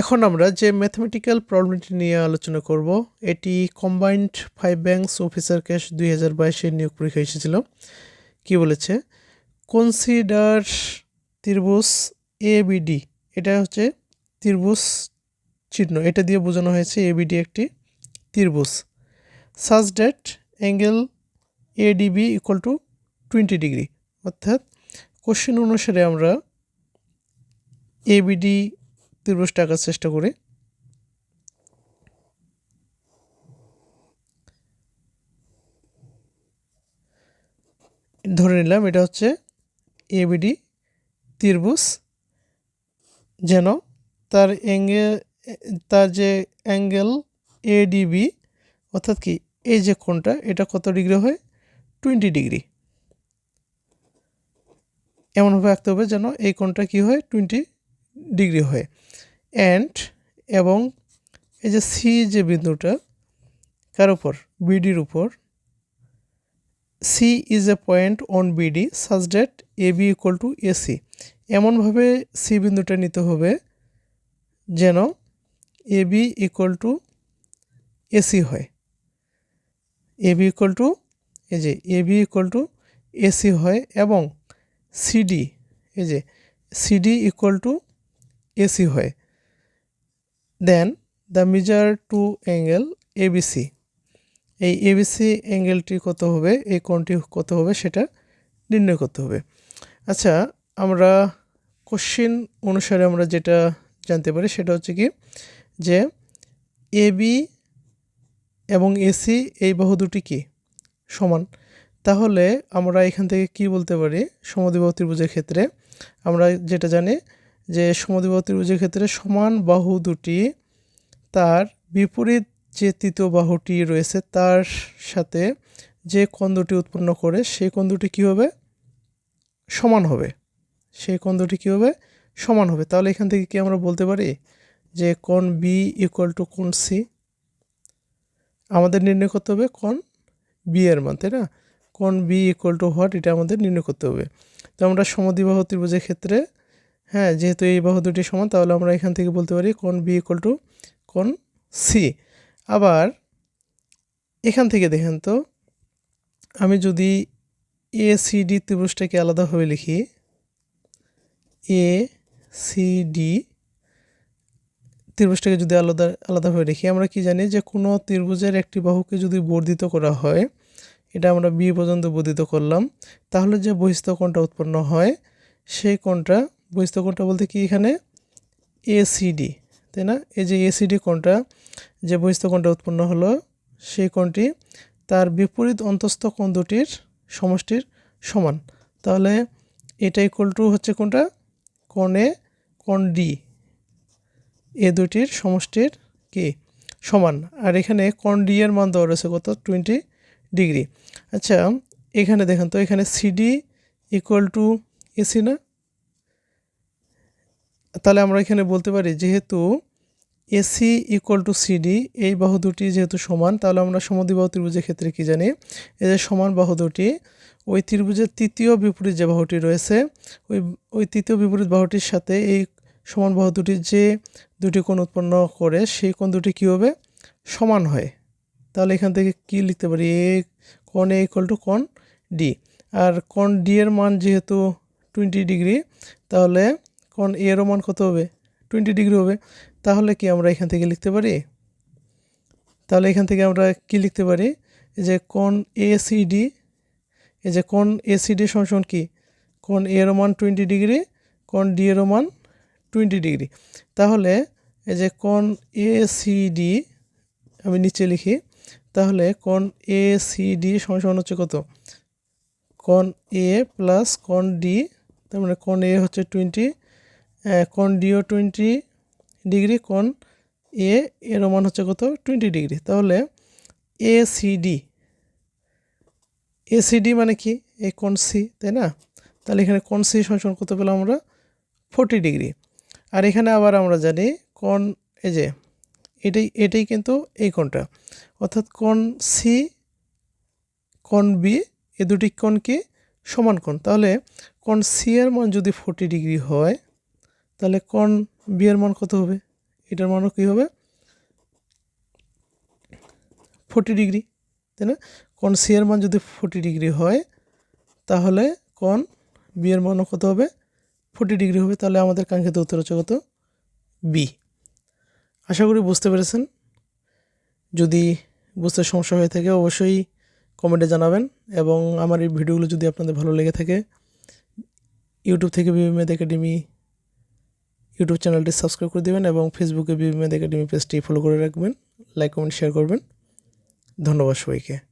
এখন আমরা যে ম্যাথমেটিক্যাল প্রবলেমটি নিয়ে আলোচনা করব, এটি combined five banks officer cash দুই হাজার বাইশের নিয়োগ পরীক্ষা এসেছিল। কি বলেছে? কনসিডার ত্রিভুজ এ বিডি এটা হচ্ছে ত্রিভুজ চিহ্ন। এটা দিয়ে বোঝানো হয়েছে এবিডি একটি ত্রিভুজ। Such that angle ADB equal to twenty degree অর্থাৎ কোশ্চেন অনুসারে আমরা এবিডি ত্রিভুজটা আঁকার চেষ্টা করি। ধরে নিলাম এটা হচ্ছে এবিডি ত্রিভুজ। যেন তার অ্যাঙ্গেল, তার যে অ্যাঙ্গেল এডিবি অর্থাৎ কি এই যে কোণটা, এটা কত ডিগ্রি হয়? Twenty degree. এমনভাবে আঁকতে হবে যেন এই কোণটা কি হয়? টোয়েন্টি ডিগ্রি হয়। অ্যান্ড এবং এই যে সি যে বিন্দুটা, কার উপর? বিডির উপর। C is a point on BD such that A B equal to AC এমনভাবে সি বিন্দুটা নিতে হবে যেন A B equal to AC হয়। এ বি ইকুয়াল টু এই যে A B equal to AC হয় এবং সিডি এই যে সিডি ইকুয়াল টু এসি হয়। Then the measure to angle ABC এই এবিসি অ্যাঙ্গেলটি কত হবে? এই কোণটি কত হবে? সেটা নির্ণয় করতে হবে। আচ্ছা আমরা কোশ্চিন অনুসারে আমরা যেটা জানতে পারি সেটা হচ্ছে কি যে এবি এবং এসি এই বাহু দুটি কি? সমান। তাহলে আমরা এখান থেকে কি বলতে পারি? সমদ্বিবাহু ত্রিভুজের ক্ষেত্রে আমরা যেটা জানি যে সমদ্বিবাহু ত্রিভুজের ক্ষেত্রে সমান বাহু দুটি, তার বিপরীত যে তৃতীয় বাহুটি রয়েছে, তার সাথে যে কোণ দুটি উৎপন্ন করে, সেই কোণ দুটি কী হবে? সমান হবে। সেই কোণ দুটি কী হবে? সমান হবে। তাহলে এখান থেকে কি আমরা বলতে পারি যে কোণ বি ইকুয়াল টু কোণ সি আমাদের নির্ণয় করতে হবে কোণ বি এর মান, তাই না? কোণ বি ইকুয়াল টু হোয়াট এটা আমাদের নির্ণয় করতে হবে। তো আমরা সমদ্বিবাহু ত্রিভুজের ক্ষেত্রে হ্যাঁ যেহেতু এই বাহু দুটি সমান, তাহলে আমরা এখান থেকে বলতে পারি কোন বি ইকুয়াল টু কোন সি আবার এখান থেকে দেখেন তো, আমি যদি এ সি ডি ত্রিভুজটাকে আলাদাভাবে লিখি এ সি ডি ত্রিভুজটাকে যদি আলাদা, আলাদাভাবে লিখি, আমরা কি জানি যে কোনো ত্রিভুজের একটি বাহুকে যদি বর্ধিত করা হয়, এটা আমরা বি পর্যন্ত বর্ধিত করলাম, তাহলে যে বহিস্থ কোণটা উৎপন্ন হয়, সেই কোণটা বহিস্থ কোণটা বলতে কি এখানে? এসিডি তাই না? এই যে এসিডি কোণটা, যে বহিস্থ কোণটা উৎপন্ন হলো, সেই কোণটি তার বিপরীত অন্তস্থ কোণ দুটির সমষ্টির সমান। তাহলে এটা ইকুয়াল টু হচ্ছে কোনটা কোণ কোণ ডি এ দুটির সমষ্টির কি? সমান। আর এখানে কোণ ডি এর মান দেওয়া রয়েছে কত? টোয়েন্টি ডিগ্রি আচ্ছা এখানে দেখেন তো, এখানে সিডি ইকুয়াল টু এসি না? তাহলে আমরা এখানে বলতে পারি যেহেতু এসি ইকুয়াল টু সিডি এই বাহু দুটি যেহেতু সমান, তাহলে আমরা সমদ্বিবাহু ত্রিভুজের ক্ষেত্রে কি জানি? যে সমান বাহু দুটি, ওই ত্রিভুজের তৃতীয় বিপরীত যে বাহুটি রয়েছে, ওই ওই তৃতীয় বিপরীত বাহুটির সাথে এই সমান বাহু দুটির যে দুটি কোণ উৎপন্ন করে, সেই কোণ দুটি কী হবে? সমান হয়। তাহলে এখান থেকে কি লিখতে পারি? এ কোণ এ ইকুয়াল টু কোণ ডি। আর কোণ ডি এর মান যেহেতু টোয়েন্টি ডিগ্রি তাহলে কোণ এ এরও মান কত হবে? টোয়েন্টি ডিগ্রি হবে। তাহলে কি আমরা এখান থেকে লিখতে পারি? তাহলে এখান থেকে আমরা কি লিখতে পারি? যে কোণ এসিডি এই যে কোণ এসিডি সমান কি? কোণ এর মান টোয়েন্টি ডিগ্রি কোন ডি এর মান টোয়েন্টি ডিগ্রি তাহলে এই যে কোণ এসিডি আমি নিচে লিখি। তাহলে কোণ এসিডি সমান হচ্ছে কত? কোন এ প্লাস কোন ডি তার মানে কোন এ হচ্ছে টোয়েন্টি কোণ ডিও টোয়েন্টি ডিগ্রি কোন এ এর মান হচ্ছে কত? টোয়েন্টি ডিগ্রি তাহলে এ সিডি এসিডি মানে কি? এ কোন সি তাই না? তাহলে এখানে কোন সি সমান কত পেলাম আমরা? ফোরটি ডিগ্রি আর এখানে আবার আমরা জানি কোন এই যে, এটাই এটাই কিন্তু এই কোনটা অর্থাৎ কোন সি কোন বি এ দুটি কোন কি? সমান কোন তাহলে কোন সি এর মান যদি ফোরটি ডিগ্রি হয় তাহলে কোণ বি এর মান কত হবে? এটার মানও কী হবে? ফোর্টি ডিগ্রি তাই না? কোন সি এর মান যদি ফোর্টি ডিগ্রি হয়, তাহলে কোন বি এর মানও কত হবে? ফোর্টি ডিগ্রি হবে, তাহলে আমাদের কাঙ্ক্ষিত উত্তর হচ্ছে কত? বি আশা করি বুঝতে পেরেছেন। যদি বুঝতে সমস্যা হয়ে থাকে, অবশ্যই কমেন্টে জানাবেন এবং আমার এই ভিডিওগুলো যদি আপনাদের ভালো লেগে থাকে ইউটিউব থেকে বিবিমেদ একাডেমি ইউটিউব চ্যানেলটি সাবস্ক্রাইব করে দেবেন এবং ফেসবুকে বিবিমেদ একাডেমি পেজটি ফলো করে রাখবেন লাইক কমেন্ট শেয়ার করবেন। ধন্যবাদ সবাইকে।